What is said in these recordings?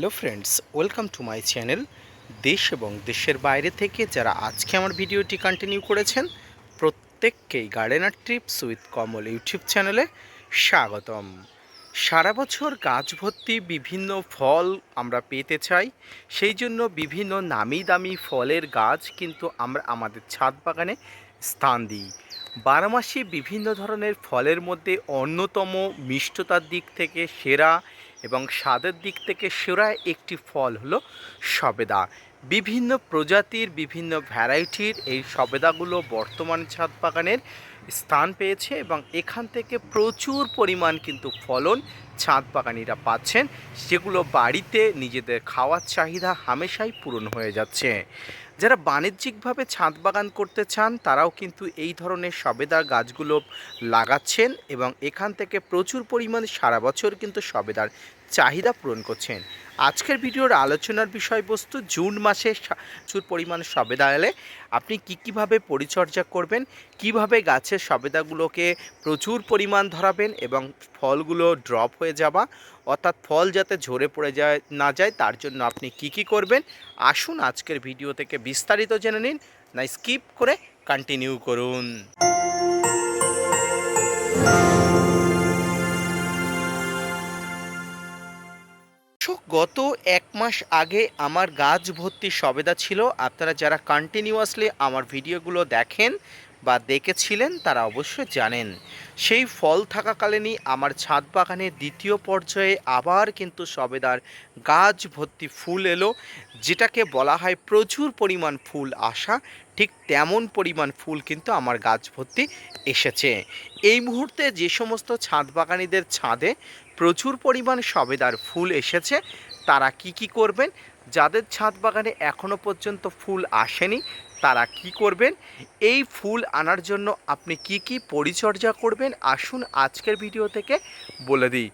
Hello friends, welcome to my channel দেশ এবং দেশের বাইরে থেকে যারা আজকে আমার ভিডিওটি কন্টিনিউ করেছেন, প্রত্যেককেই gardener tips with Kamal YouTube চ্যানেলে স্বাগতম। সারা বছর গাছ ভর্তি বিভিন্ন ফল আমরা পেতে চাই, সেই জন্য বিভিন্ন নামি দামি ফলের গাছ কিন্তু আমরা আমাদের ছাদ বাগানে স্থান দিই। বারোমাসি বিভিন্ন ধরনের ফলের মধ্যে অন্যতম মিষ্টতার দিক থেকে সেরা এবং স্বাদের দিক থেকে সেরা একটি ফল হলো সবেদা। বিভিন্ন প্রজাতির বিভিন্ন ভ্যারাইটির এই সবেদাগুলো বর্তমান ছাদ বাগানের স্থান পেয়েছে এবং এখান থেকে প্রচুর পরিমাণ কিন্তু ফলন ছাদ বাগানিরা পাচ্ছেন। যেগুলো বাড়িতে নিজেদের খাওয়ার চাহিদা হামেশাই পূরণ হয়ে যাচ্ছে। যারা বাণিজ্যিকভাবে ছাদ বাগান করতে চান, তারাও কিন্তু এই ধরনের সবেদা গাছগুলো লাগাচ্ছেন এবং এখান থেকে প্রচুর পরিমাণে সারা বছর কিন্তু সবেদার চাহিদা পূরণ করছেন। আজকের ভিডিওর আলোচনার বিষয়বস্তু জুন মাসে প্রচুর পরিমাণে সবেদা এলে আপনি কী কীভাবে পরিচর্যা করবেন? কীভাবে গাছের সবেদাগুলোকে প্রচুর পরিমাণ ধরাবেন এবং ফলগুলো ড্রপ হয়ে যাওয়া, অর্থাৎ ফল যাতে ঝরে পড়ে যায়, না যায়, তার জন্য আপনি কি কি করবেন? আসুন আজকের ভিডিও থেকে বিস্তারিত জেনে নিন। না স্কিপ করে কন্টিনিউ করুন। গত এক মাস আগে আমার গাছ ভর্তি সবেদা ছিল। আপনারা যারা কন্টিনিউয়াসলি আমার ভিডিওগুলো দেখেন বা দেখেছিলেন, তারা অবশ্যই জানেন। সেই ফল থাকাকালীনই আমার ছাদ বাগানে দ্বিতীয় পর্যায়ে আবার কিন্তু সবেদার গাছ ভর্তি ফুল এলো, যেটাকে বলা হয় প্রচুর পরিমাণ ফুল আসা ঠিক তেমন পরিমাণ ফুল কিন্তু আমার গাছ ভর্তি এসেছে। এই মুহূর্তে যে সমস্ত ছাদ বাগানিদের ছাদে প্রচুর পরিমাণ সবেদার ফুল এসেছে, তারা কি কি করবেন? যাদের ছাদ বাগানে এখনও পর্যন্ত ফুল আসেনি, তারা কি করবেন? এই ফুল আনার জন্য আপনি কি কি পরিচর্যা করবেন? আসুন আজকের ভিডিও থেকে বলে দিই।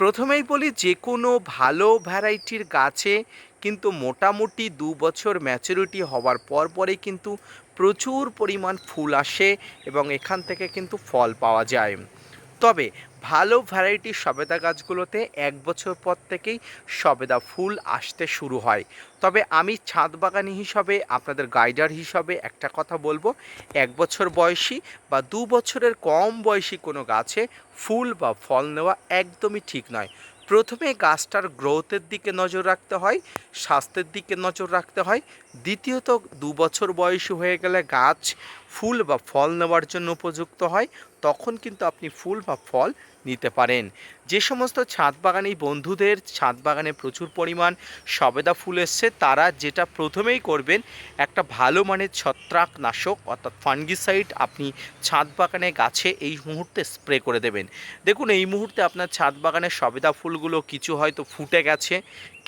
প্রথমেই বলি যে কোনো ভালো ভ্যারাইটির গাছে কিন্তু মোটামুটি দু বছর ম্যাচুরিটি হওয়ার পর পরে কিন্তু প্রচুর পরিমাণ ফুল আসে এবং এখান থেকে কিন্তু ফল পাওয়া যায়। তবে ভালো ভ্যারাইটির সবেদা গাছগুলোতে এক বছর পর থেকেই সবেদা ফুল আসতে শুরু হয়। তবে আমি ছাদ বাগানি হিসাবে, আপনাদের গাইডার হিসাবে একটা কথা বলব। এক বছর বয়সী বা দু বছরের কম বয়সী কোনো গাছে ফুল বা ফল নেওয়া একদমই ঠিক নয়। প্রথমে গাছটার গ্রোথের দিকে নজর রাখতে হয়, স্বাস্থ্যের দিকে নজর রাখতে হয়। দ্বিতীয়ত, দু বছর বয়সী হয়ে গেলে গাছ ফুল বা ফল নেওয়ার জন্য উপযুক্ত হয়। তখন কিন্তু আপনি ফুল বা ফল নিতে পারেন। যে সমস্ত ছাদ বাগানি বন্ধুদের ছাদ বাগানে প্রচুর পরিমাণ সবেদা ফুল এসছে, তারা যেটা প্রথমেই করবেন, একটা ভালো মানের ছত্রাকনাশক অর্থাৎ ফাঙ্গিসাইড আপনি ছাদ বাগানে গাছে এই মুহূর্তে স্প্রে করে দেবেন। দেখুন, এই মুহূর্তে আপনার ছাদ বাগানের সবেদা ফুলগুলো কিছু হয়তো ফুটে গেছে,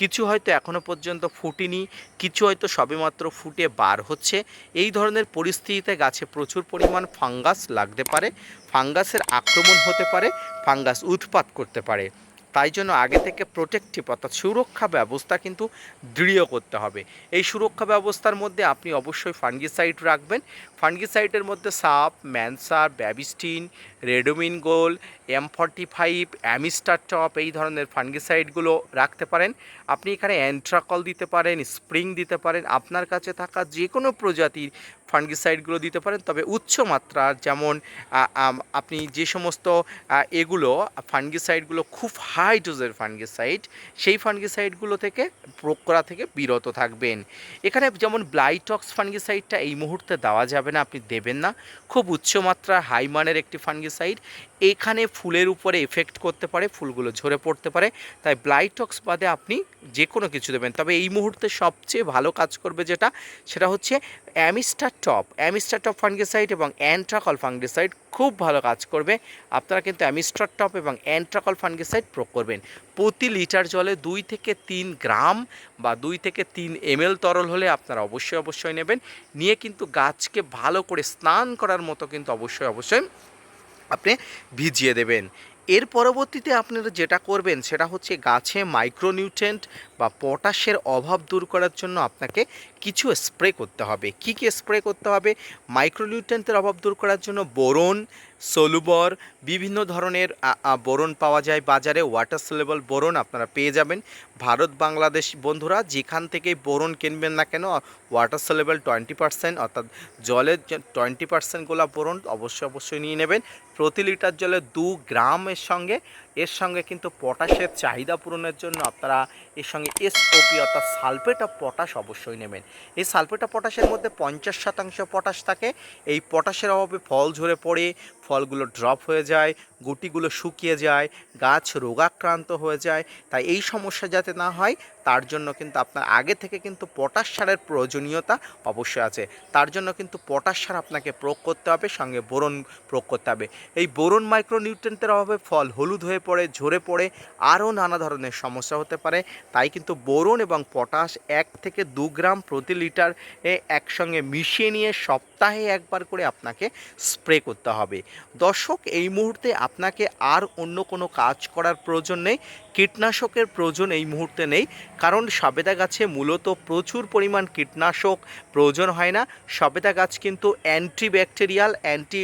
কিছু হয়তো এখনও পর্যন্ত ফুটেনি, কিছু হয়তো সবেমাত্র ফুটে বার হচ্ছে। এই ধরনের পরিস্থিতিতে গাছে প্রচুর পরিমাণ ফাঙ্গাস লাগতে পারে। ফাঙ্গাসের আক্রমণ হতে পারে, ফাঙ্গাস উৎপাত করতে পারে। তাই জন্য আগে থেকে প্রোটেক্টিভ অর্থাৎ সুরক্ষা ব্যবস্থা কিন্তু দৃঢ় করতে হবে। এই সুরক্ষা ব্যবস্থার মধ্যে আপনি অবশ্যই ফাঙ্গিসাইড রাখবেন। ফাঙ্গিসাইডের মধ্যে সাপ, ম্যানসার, Bavistin Ridomil Gold M forty five Amistar Top এই ধরনের ফাঙ্গিসাইডগুলো রাখতে পারেন। আপনি এখানে অ্যান্ট্রাকল দিতে পারেন, স্প্রিং দিতে পারেন, আপনার কাছে থাকা যে কোনো প্রজাতির ফাঙ্গিসাইডগুলো দিতে পারেন। তবে উচ্চ মাত্রার যেমন আপনি যে সমস্ত এগুলো, ফাঙ্গিসাইডগুলো খুব হাই ডোজের ফাঙ্গিসাইড, সেই ফাঙ্গিসাইডগুলো থেকে প্রয়োগ করা থেকে বিরত থাকবেন। এখানে যেমন ব্লাইটক্স ফাঙ্গিসাইডটা এই মুহূর্তে দেওয়া যাবে না, আপনি দেবেন না। খুব উচ্চমাত্রার হাই মানের একটি ফাঙ্গিসাইড এখানে ফুলের উপরে এফেক্ট করতে পারে, ফুলগুলো ঝরে পড়তে পারে। তাই ব্লাইটক্স বাদে আপনি যে কোনো কিছু দেবেন। তবে এই মুহূর্তে সবচেয়ে ভালো কাজ করবে যেটা, সেটা হচ্ছে Amistar Top Amistar Top fungicide এবং অ্যান্ট্রাকল ফাঙ্গিসাইড খুব ভালো কাজ করবে। আপনারা কিন্তু অ্যামিস্টার টপ এবং অ্যান্ট্রাকল ফাঙ্গিসাইড প্রয়োগ করবেন। প্রতি লিটার জলে দুই থেকে তিন গ্রাম বা দুই থেকে তিন এমএল তরল হলে আপনারা অবশ্যই অবশ্যই নেবেন। নিয়ে কিন্তু গাছকে ভালো করে স্নান করার মতো কিন্তু অবশ্যই অবশ্যই আপনি ভিজিয়ে দেবেন। এর পরবর্তীতে আপনারা যেটা করবেন সেটা হচ্ছে গাছে মাইক্রোনিউট্রেন্ট বা পটাশের অভাব দূর করার জন্য আপনাকে কিছু স্প্রে করতে হবে। কি কি স্প্রে করতে হবে? মাইক্রোনিউট্রেন্টের অভাব দূর করার জন্য বোরন, সলুবর, বিভিন্ন ধরনের বোরন পাওয়া যায়। বাজারে ওয়াটার সোলেবল বোরন আপনারা পেয়ে যাবেন। ভারত, বাংলাদেশ, বন্ধুরা, যেখান থেকে বোরন কিনবেন না কেন ওয়াটার সোলেবল টোয়েন্টি পার্সেন্ট অর্থাৎ জলের টোয়েন্টি পার্সেন্টগুলো বোরন অবশ্যই অবশ্যই নিয়ে নেবেন। প্রতি লিটার জলে দু গ্রামের সঙ্গে, এর সঙ্গে কিন্তু পটাশের চাহিদা পূরণের জন্য আপনারা এর সঙ্গে এসওপি অর্থাৎ সালফেট অফ পটাশ অবশ্যই নেবেন। এই সালফেট অফ পটাশের মধ্যে পঞ্চাশ শতাংশ পটাশ থাকে। এই পটাশের অভাবে ফল ঝরে পড়ে ফলগুলো ড্রপ হয়ে যায়, গুটিগুলো শুকিয়ে যায়, গাছ রোগাক্রান্ত হয়ে যায়। তাই এই সমস্যা যাতে না হয়, তার জন্য কিন্তু আপনার আগে থেকে কিন্তু পটাশ সারের প্রয়োজনীয়তা অবশ্যই আছে। তার জন্য কিন্তু পটাশ সার আপনাকে প্রয়োগ করতে হবে, সঙ্গে বোরন প্রয়োগ করতে হবে। এই বোরন মাইক্রোনিউট্রেন্টের অভাবে ফল হলুদ হয়ে পড়ে, ঝরে পড়ে, আরও নানা ধরনের সমস্যা হতে পারে। তাই কিন্তু বোরন এবং পটাশ এক থেকে দু গ্রাম প্রতি লিটার একসঙ্গে মিশিয়ে নিয়ে সপ্তাহে একবার করে আপনাকে স্প্রে করতে হবে। দর্শক, এই মুহূর্তে আপনাকে আর অন্য কোনো কাজ করার প্রয়োজন নেই, কীটনাশকের প্রয়োজন এই মুহূর্তে নেই, কারণ সবেদা গাছে মূলত প্রচুর পরিমাণ কীটনাশক প্রয়োজন হয় না। সবেদা গাছ কিন্তু অ্যান্টিব্যাকটেরিয়াল, অ্যান্টি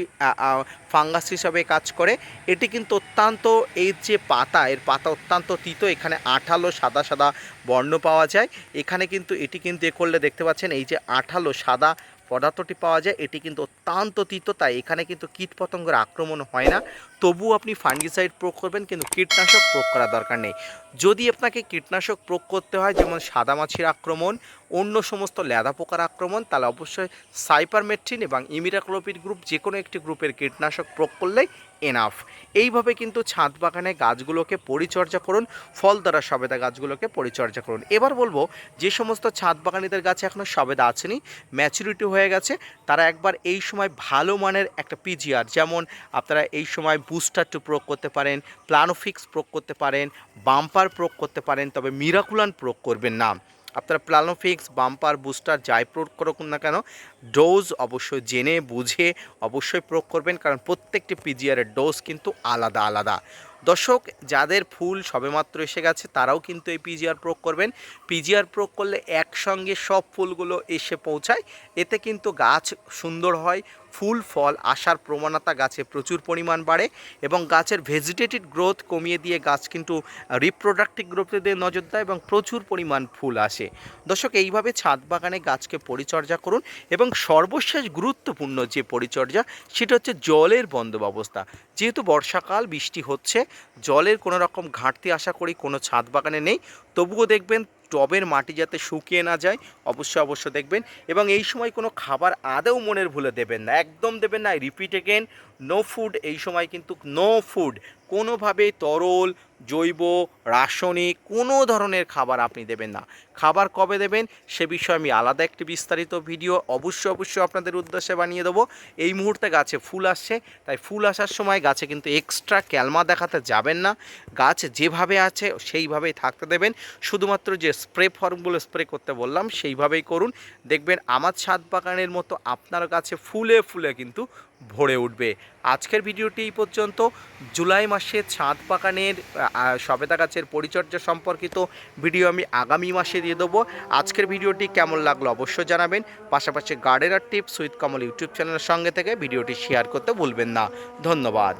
ফাঙ্গাস হিসাবে কাজ করে। এটি কিন্তু অত্যন্ত এই যে পাতা, এর পাতা অত্যন্ত তিতো, এখানে আঠালো সাদা সাদা বর্ণ পাওয়া যায়। এখানে কিন্তু এটি কিন্তু এ করলে দেখতে পাচ্ছেন, এই যে আঠালো সাদা পদার্থটি পাওয়া যায়। এটি কিন্তু অত্যন্ত তীত তাই এখানে কিন্তু কীটপতঙ্গের আক্রমণ হয় না। তবুও আপনি ফাঙ্গিসাইড প্রয়োগ করবেন, কিন্তু কীটনাশক প্রয়োগ করার দরকার নেই। যদি আপনাকে কীটনাশক প্রয়োগ করতে হয়, যেমন সাদামাছির আক্রমণ, অন্য সমস্ত ল্যাদা পোকার আক্রমণ, তাহলে অবশ্যই সাইপারমেট্রিন এবং ইমিরাক্লোপিড গ্রুপ যে কোনো একটি গ্রুপের কীটনাশক প্রয়োগ করলেই এনাফ এইভাবে কিন্তু ছাদ বাগানে গাছগুলোকে পরিচর্যা করুন, ফল দ্বারা সবেদা গাছগুলোকে পরিচর্যা করুন। এবার বলব, যে সমস্ত ছাদ বাগানিদের গাছে এখনও সবেদা আসেনি ম্যাচুরিটি হয়ে গেছে, তারা একবার এই সময় ভালো মানের একটা পিজিআর যেমন আপনারা এই সময় বুস্টার টু প্রয়োগ করতে পারেন প্লানোফিক্স প্রয়োগ করতে পারেন বাম্পার প্রয়োগ করতে পারেন, তবে মিরাকুলান প্রয়োগ করবেন না। আপনারা প্লানোফিক্স বাম্পার বুস্টার যাই প্রয়োগ করুন না কেন ডোজ অবশ্যই জেনে, বুঝে অবশ্যই প্রয়োগ করবেন, কারণ প্রত্যেকটি পিজিআরের ডোজ কিন্তু আলাদা আলাদা। দর্শক, যাদের ফুল সবেমাত্র এসে গেছে, তারাও কিন্তু এই পিজিআর প্রয়োগ করবেন। পিজিআর প্রয়োগ করলে একসঙ্গে সব ফুলগুলো এসে পৌঁছায়। এতে কিন্তু গাছ সুন্দর হয়, ফুল, ফল আসার প্রবণতা গাছে প্রচুর পরিমাণ বাড়ে এবং গাছের ভেজিটেটিভ গ্রোথ কমিয়ে দিয়ে গাছ কিন্তু রিপ্রোডাক্টিভ গ্রোথে দিয়ে নজর দেয় এবং প্রচুর পরিমাণ ফুল আসে। দর্শক, এইভাবে ছাদ বাগানে গাছকে পরিচর্যা করুন এবং সর্বশেষ গুরুত্বপূর্ণ যে পরিচর্যা, সেটা হচ্ছে জলের বন্দোবস্তা যেহেতু বর্ষাকাল, বৃষ্টি হচ্ছে, জলের কোনো রকম ঘাটতি আশা করি কোনো ছাদ বাগানে নেই। তবুও দেখবেন টবের মাটি যাতে শুকিয়ে না যায়, অবশ্যই অবশ্যই দেখবেন। এবং এই সময় কোনো খাবার আদেও মনের ভুলে দেবেন না, একদম দেবেন না রিপিট এগেন নো ফুড এই সময় কিন্তু নো ফুড কোনোভাবে তরল, জৈব, রাসায়নিক কোনো ধরনের খাবার আপনি দেবেন না। খাবার কবে দেবেন সে বিষয়ে আমি আলাদা একটি বিস্তারিত ভিডিও অবশ্যই অবশ্যই আপনাদের উদ্দেশ্যে বানিয়ে দেবো। এই মুহূর্তে গাছে ফুল আসছে, তাই ফুল আসার সময় গাছে কিন্তু এক্সট্রা ক্যালমা দেখাতে যাবেন না। গাছ যেভাবে আছে সেইভাবেই থাকতে দেবেন। শুধুমাত্র যে স্প্রে ফর্মগুলো স্প্রে করতে বললাম সেইভাবেই করুন। দেখবেন আমার ছাদ বাগানের মতো আপনার গাছে ফুলে ফুলে কিন্তু ভরে উঠবে। আজকের ভিডিওটি এই পর্যন্ত। জুলাই মাসে ছাদ বাগানের সবেদা গাছের পরিচর্যা সম্পর্কিত ভিডিও আমি আগামী মাসে দিয়ে দেবো। আজকের ভিডিওটি কেমন লাগল অবশ্যই জানাবেন। পাশাপাশি gardener tips with Kamal YouTube চ্যানেলের সঙ্গে থেকে ভিডিওটি শেয়ার করতে ভুলবেন না। ধন্যবাদ।